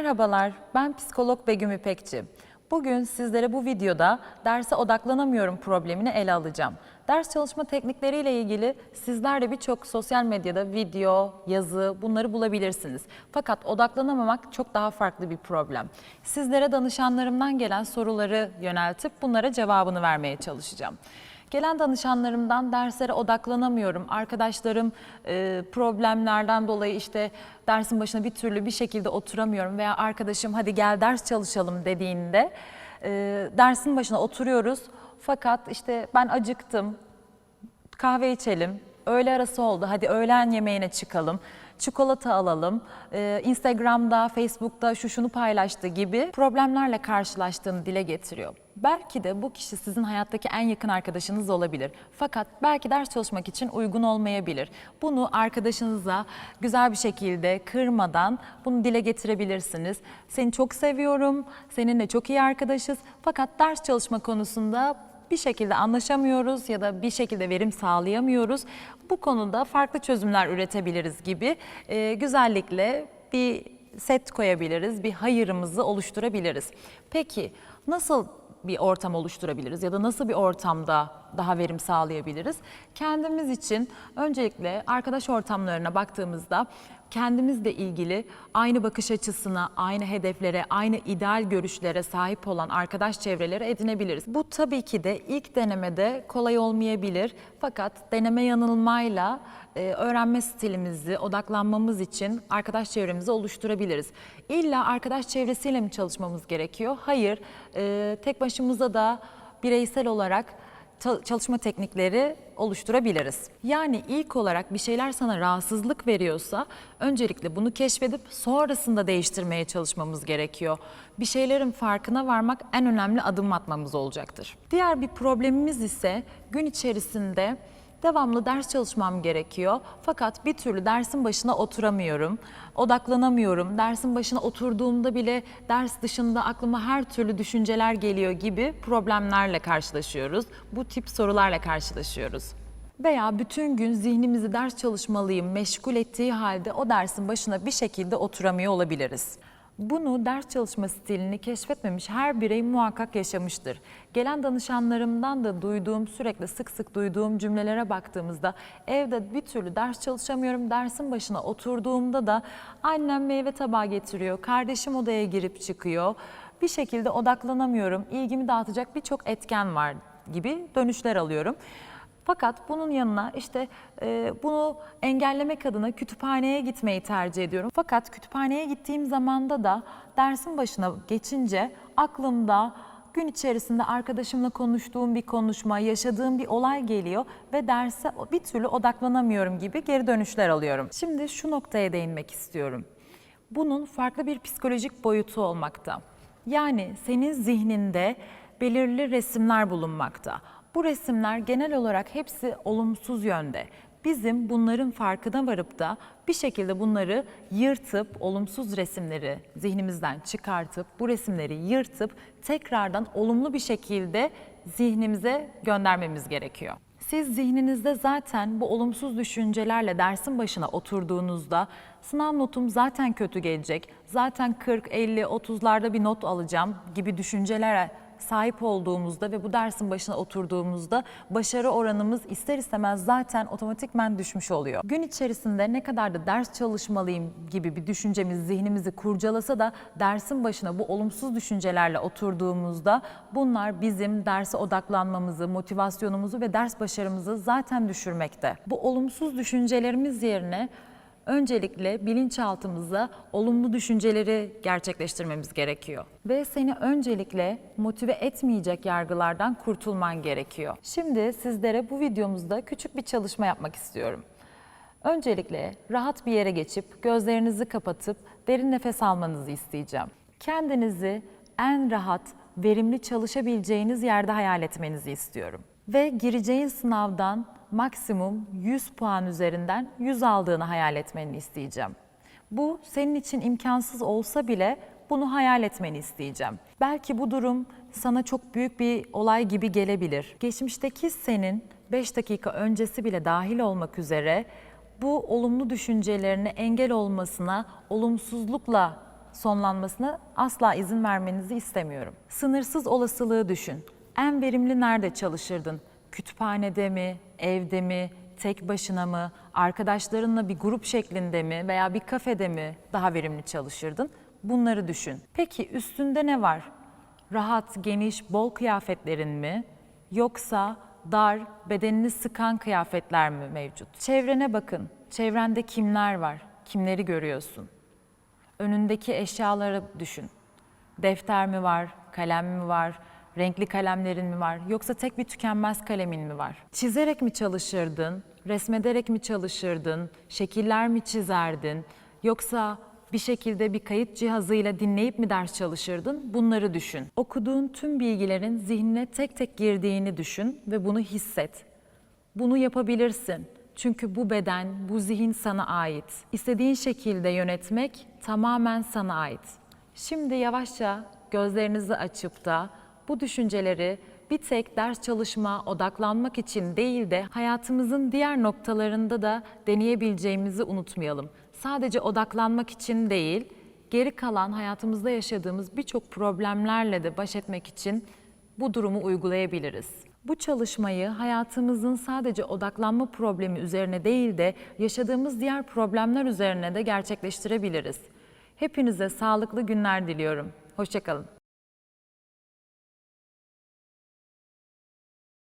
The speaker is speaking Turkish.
Merhabalar, ben psikolog Begüm İpekçi. Bugün sizlere bu videoda derse odaklanamıyorum problemini ele alacağım. Ders çalışma teknikleriyle ilgili sizler de birçok sosyal medyada video, yazı bunları bulabilirsiniz. Fakat odaklanamamak çok daha farklı bir problem. Sizlere danışanlarımdan gelen soruları yöneltip bunlara cevabını vermeye çalışacağım. Gelen danışanlarımdan derslere odaklanamıyorum. Arkadaşlarım e, problemlerden dolayı işte dersin başına bir türlü bir şekilde oturamıyorum veya arkadaşım hadi gel ders çalışalım dediğinde e, dersin başına oturuyoruz. Fakat işte ben acıktım, kahve içelim, öğle arası oldu hadi öğlen yemeğine çıkalım, çikolata alalım, e, Instagram'da, Facebook'ta şu şunu paylaştı gibi problemlerle karşılaştığını dile getiriyor. Belki de bu kişi sizin hayattaki en yakın arkadaşınız olabilir. Fakat belki ders çalışmak için uygun olmayabilir. Bunu arkadaşınıza güzel bir şekilde kırmadan bunu dile getirebilirsiniz. Seni çok seviyorum, seninle çok iyi arkadaşız. Fakat ders çalışma konusunda bir şekilde anlaşamıyoruz ya da bir şekilde verim sağlayamıyoruz. Bu konuda farklı çözümler üretebiliriz gibi e, güzellikle bir set koyabiliriz, bir hayırımızı oluşturabiliriz. Peki nasıl bir ortam oluşturabiliriz ya da nasıl bir ortamda daha verim sağlayabiliriz? Kendimiz için öncelikle arkadaş ortamlarına baktığımızda kendimizle ilgili aynı bakış açısına, aynı hedeflere, aynı ideal görüşlere sahip olan arkadaş çevreleri edinebiliriz. Bu tabii ki de ilk denemede kolay olmayabilir. Fakat deneme yanılmayla e, öğrenme stilimizi, odaklanmamız için arkadaş çevremizi oluşturabiliriz. İlla arkadaş çevresiyle mi çalışmamız gerekiyor? Hayır. E, tek başımıza da bireysel olarak çalışma teknikleri oluşturabiliriz. Yani ilk olarak bir şeyler sana rahatsızlık veriyorsa öncelikle bunu keşfedip sonrasında değiştirmeye çalışmamız gerekiyor. Bir şeylerin farkına varmak en önemli adım atmamız olacaktır. Diğer bir problemimiz ise gün içerisinde Devamlı ders çalışmam gerekiyor. Fakat bir türlü dersin başına oturamıyorum. Odaklanamıyorum. Dersin başına oturduğumda bile ders dışında aklıma her türlü düşünceler geliyor gibi problemlerle karşılaşıyoruz. Bu tip sorularla karşılaşıyoruz. Veya bütün gün zihnimizi ders çalışmalıyım meşgul ettiği halde o dersin başına bir şekilde oturamıyor olabiliriz. Bunu ders çalışma stilini keşfetmemiş her birey muhakkak yaşamıştır. Gelen danışanlarımdan da duyduğum, sürekli sık sık duyduğum cümlelere baktığımızda evde bir türlü ders çalışamıyorum, dersin başına oturduğumda da annem meyve tabağı getiriyor, kardeşim odaya girip çıkıyor. Bir şekilde odaklanamıyorum, ilgimi dağıtacak birçok etken var gibi dönüşler alıyorum. Fakat bunun yanına işte e, bunu engellemek adına kütüphaneye gitmeyi tercih ediyorum. Fakat kütüphaneye gittiğim zamanda da dersin başına geçince aklımda gün içerisinde arkadaşımla konuştuğum bir konuşma, yaşadığım bir olay geliyor ve derse bir türlü odaklanamıyorum gibi geri dönüşler alıyorum. Şimdi şu noktaya değinmek istiyorum. Bunun farklı bir psikolojik boyutu olmakta. Yani senin zihninde belirli resimler bulunmakta. Bu resimler genel olarak hepsi olumsuz yönde. Bizim bunların farkına varıp da bir şekilde bunları yırtıp, olumsuz resimleri zihnimizden çıkartıp, bu resimleri yırtıp tekrardan olumlu bir şekilde zihnimize göndermemiz gerekiyor. Siz zihninizde zaten bu olumsuz düşüncelerle dersin başına oturduğunuzda sınav notum zaten kötü gelecek, zaten 40, 50, 30'larda bir not alacağım gibi düşüncelere sahip olduğumuzda ve bu dersin başına oturduğumuzda başarı oranımız ister istemez zaten otomatikmen düşmüş oluyor. Gün içerisinde ne kadar da ders çalışmalıyım gibi bir düşüncemiz zihnimizi kurcalasa da dersin başına bu olumsuz düşüncelerle oturduğumuzda bunlar bizim derse odaklanmamızı, motivasyonumuzu ve ders başarımızı zaten düşürmekte. Bu olumsuz düşüncelerimiz yerine öncelikle bilinçaltımıza olumlu düşünceleri gerçekleştirmemiz gerekiyor. Ve seni öncelikle motive etmeyecek yargılardan kurtulman gerekiyor. Şimdi sizlere bu videomuzda küçük bir çalışma yapmak istiyorum. Öncelikle rahat bir yere geçip gözlerinizi kapatıp derin nefes almanızı isteyeceğim. Kendinizi en rahat, verimli çalışabileceğiniz yerde hayal etmenizi istiyorum. Ve gireceğin sınavdan maksimum 100 puan üzerinden 100 aldığını hayal etmeni isteyeceğim. Bu senin için imkansız olsa bile bunu hayal etmeni isteyeceğim. Belki bu durum sana çok büyük bir olay gibi gelebilir. Geçmişteki senin 5 dakika öncesi bile dahil olmak üzere bu olumlu düşüncelerine engel olmasına olumsuzlukla sonlanmasına asla izin vermenizi istemiyorum. Sınırsız olasılığı düşün. En verimli nerede çalışırdın? Kütüphanede mi, evde mi, tek başına mı, arkadaşlarınla bir grup şeklinde mi veya bir kafede mi daha verimli çalışırdın? Bunları düşün. Peki üstünde ne var? Rahat, geniş, bol kıyafetlerin mi? Yoksa dar, bedenini sıkan kıyafetler mi mevcut? Çevrene bakın. Çevrende kimler var? Kimleri görüyorsun? Önündeki eşyaları düşün. Defter mi var, kalem mi var, renkli kalemlerin mi var yoksa tek bir tükenmez kalemin mi var? Çizerek mi çalışırdın, resmederek mi çalışırdın, şekiller mi çizerdin yoksa bir şekilde bir kayıt cihazıyla dinleyip mi ders çalışırdın? Bunları düşün. Okuduğun tüm bilgilerin zihnine tek tek girdiğini düşün ve bunu hisset. Bunu yapabilirsin. Çünkü bu beden, bu zihin sana ait. İstediğin şekilde yönetmek tamamen sana ait. Şimdi yavaşça gözlerinizi açıp da bu düşünceleri bir tek ders çalışma, odaklanmak için değil de hayatımızın diğer noktalarında da deneyebileceğimizi unutmayalım. Sadece odaklanmak için değil, geri kalan hayatımızda yaşadığımız birçok problemlerle de baş etmek için bu durumu uygulayabiliriz. Bu çalışmayı hayatımızın sadece odaklanma problemi üzerine değil de yaşadığımız diğer problemler üzerine de gerçekleştirebiliriz. Hepinize sağlıklı günler diliyorum. Hoşçakalın.